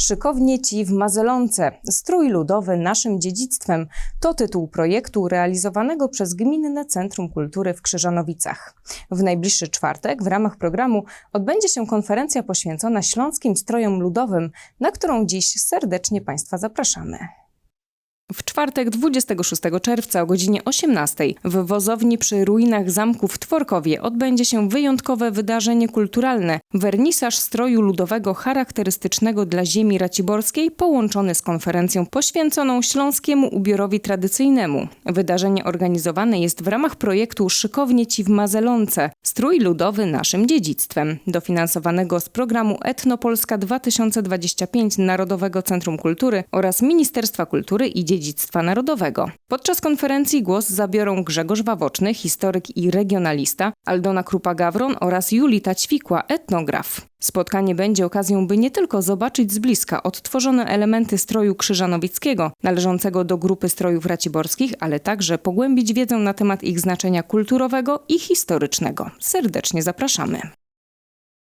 Szykownie ci w Mazelonce. Strój ludowy naszym dziedzictwem to tytuł projektu realizowanego przez Gminne Centrum Kultury w Krzyżanowicach. W najbliższy czwartek w ramach programu odbędzie się konferencja poświęcona śląskim strojom ludowym, na którą dziś serdecznie Państwa zapraszamy. W czwartek 26 czerwca o godzinie 18 w wozowni przy ruinach zamku w Tworkowie odbędzie się wyjątkowe wydarzenie kulturalne wernisaż stroju ludowego charakterystycznego dla ziemi raciborskiej połączony z konferencją poświęconą śląskiemu ubiorowi tradycyjnemu. Wydarzenie organizowane jest w ramach projektu Szykownie Ci w Mazelonce strój ludowy naszym dziedzictwem dofinansowanego z programu Etnopolska 2025 Narodowego Centrum Kultury oraz Ministerstwa Kultury i Dziedzictwa Narodowego. Podczas konferencji głos zabiorą Grzegorz Wawoczny, historyk i regionalista, Aldona Krupa-Gawron oraz Julita Ćwikła, Spotkanie będzie okazją, by nie tylko zobaczyć z bliska odtworzone elementy stroju krzyżanowickiego, należącego do grupy strojów raciborskich, ale także pogłębić wiedzę na temat ich znaczenia kulturowego i historycznego. Serdecznie zapraszamy.